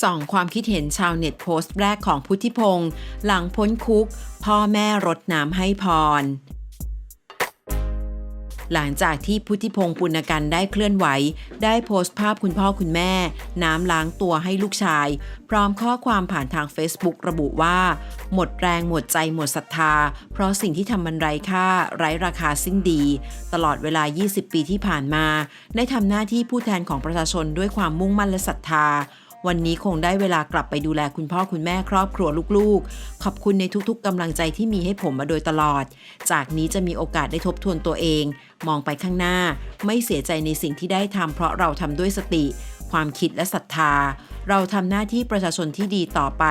ส่องความคิดเห็นชาวเน็ตโพสต์แรกของพุทธิพงศ์หลังพ้นคุก พ่อแม่รดน้ำให้พร หลังจากที่พุทธิพงศ์ปุณกันได้เคลื่อนไหว ได้โพสต์ภาพคุณพ่อคุณแม่ น้ำล้างตัวให้ลูกชาย พร้อมข้อความผ่านทาง Facebook ระบุว่า หมดแรงหมดใจหมดศรัทธา เพราะสิ่งที่ทำมันไร้ค่า ไร้ราคาสิ้นดี ตลอดเวลา 20 ปีที่ผ่านมา ได้ทำหน้าที่ผู้แทนของประชาชนด้วยความมุ่งมั่นและศรัทธา วันนี้คงได้เวลากลับไปดูแลคุณพ่อคุณแม่ครอบครัวลูกๆ ขอบคุณในทุกๆกำลังใจที่มีให้ผมมาโดยตลอด จากนี้จะมีโอกาสได้ทบทวนตัวเอง มองไปข้างหน้า ไม่เสียใจในสิ่งที่ได้ทำเพราะเราทำด้วยสติ ความคิดและศรัทธา เราทำหน้าที่ประชาชนที่ดีต่อไป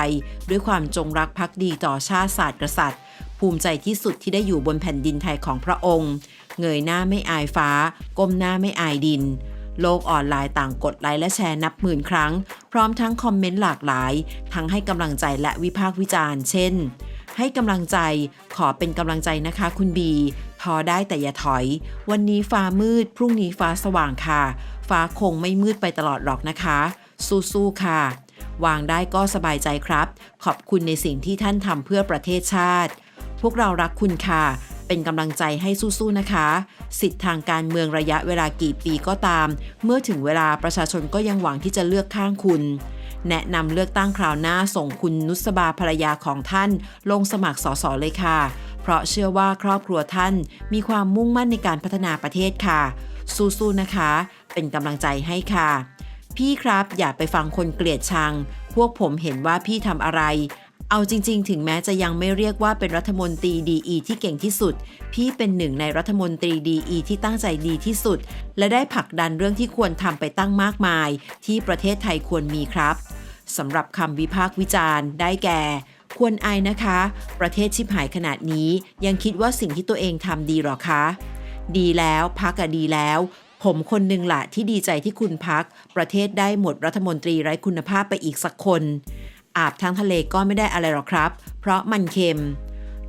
ด้วยความจงรักภักดีต่อชาติศาสตร์กษัตริย์ ภูมิใจที่สุดที่ได้อยู่บนแผ่นดินไทยของพระองค์ เงยหน้าไม่อายฟ้า ก้มหน้าไม่อายดิน โลกออนไลน์ต่างกดไลค์และแชร์นับหมื่นครั้ง พร้อมทั้งคอมเมนต์หลากหลาย ทั้งให้กำลังใจและวิพากษ์วิจารณ์ เช่น ให้กำลังใจ ขอเป็นกำลังใจนะคะคุณบีทอได้แต่อย่าถอย วันนี้ฟ้ามืด พรุ่งนี้ฟ้าสว่างค่ะ ฟ้าคงไม่มืดไปตลอดหรอกนะคะ สู้ๆค่ะ วางได้ก็สบายใจครับ ขอบคุณในสิ่งที่ท่านทำเพื่อประเทศชาติ พวกเรารักคุณค่ะ เป็นกำลังใจให้สู้ๆนะคะ สิทธิ์ทางการเมืองระยะเวลากี่ปีก็ตาม เมื่อถึงเวลาประชาชนก็ยังหวังที่จะเลือกข้างคุณ แนะนำเลือกตั้งคราวหน้าส่งคุณนุสบาภรรยาของท่าน ลงสมัครสสเลยค่ะ เพราะเชื่อว่าครอบครัวท่านมีความมุ่งมั่นในการพัฒนาประเทศค่ะ สู้ๆนะคะ เป็นกำลังใจให้ค่ะ พี่ครับอย่าไปฟังคนเกลียดชัง พวกผมเห็นว่าพี่ทำอะไร เอาจริง ๆ ถึงแม้จะยังไม่เรียกว่าเป็นรัฐมนตรีดีที่เก่งที่สุด พี่เป็นหนึ่งในรัฐมนตรีดีที่ตั้งใจดีที่สุด และได้ผลักดันเรื่องที่ควรทำไปตั้งมากมาย ที่ประเทศไทยควรมีครับสำหรับคำวิพากษ์วิจารณ์ ได้แก่ ควรไอนะคะ ประเทศชิบหายขนาดนี้ ยังคิดว่าสิ่งที่ตัวเองทำดีหรอคะ ดีแล้วพักอะดีแล้วผมคนหนึ่งละที่ดีใจที่คุณพัก ประเทศได้หมดรัฐมนตรีไร้คุณภาพไปอีกสักคน อาบทั้งทะเลก็ไม่ได้อะไรหรอกครับ เพราะมันเค็ม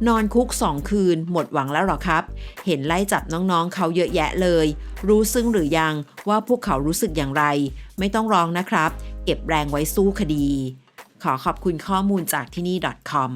นอนคุกสองคืน หมดหวังแล้วหรอครับ เห็นไล่จับน้องๆเขาเยอะแยะเลย รู้ซึ่งหรือยังว่าพวกเขารู้สึกอย่างไร ไม่ต้องร้องนะครับ เก็บแรงไว้สู้คดี ขอขอบคุณข้อมูลจากที่นี่ .com